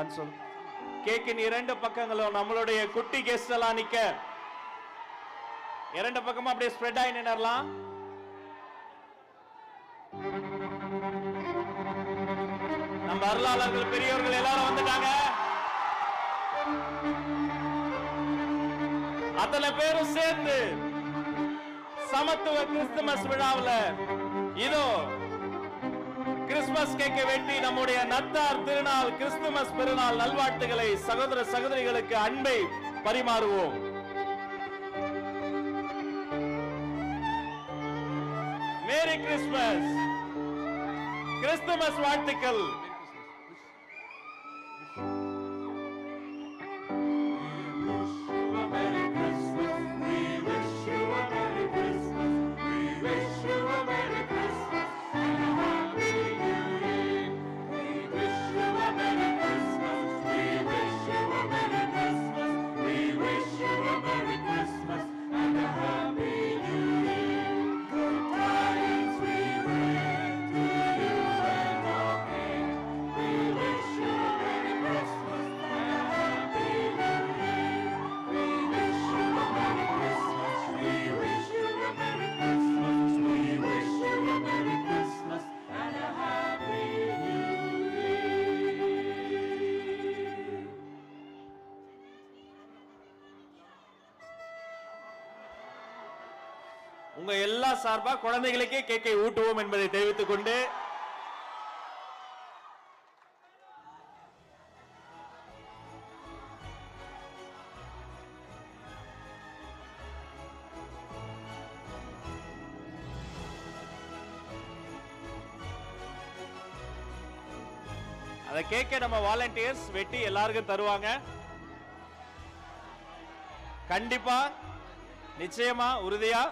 Console கேக்கின் இரண்டு பக்கங்களும் நம்மளுடைய குட்டி கெஸ்ட் எல்லாம் நிக்க. இரண்டு பக்கமும் அப்படியே ஸ்ப்ரெட் ஆகி நின்றலாம் நம்ம அருளாளர்கள் பெரியவர்கள் எல்லாரும் வந்துட்டாங்க. அத்தனை பேரும் சேர்ந்து சமத்துவ கிறிஸ்துமஸ் விழாவில் இதோ கிறிஸ்துமஸ் கேக்க வெட்டி நம்முடைய நத்தார் திருநாள் கிறிஸ்துமஸ் பெருநாள் நல்வாழ்த்துக்களை சகோதர சகோதரிகளுக்கு அன்பை பரிமாறுவோம். மேரி கிறிஸ்துமஸ் கிறிஸ்துமஸ் வாழ்த்துக்கள். உங்க எல்லா சார்பா குழந்தைகளுக்கே கேக்கை ஊட்டுவோம் என்பதை தெரிவித்துக் கொண்டு அதை கேட்க நம்ம வாலண்டியர்ஸ் வெட்டி எல்லாருக்கும் தருவாங்க. கண்டிப்பா நிச்சயமா உறுதியா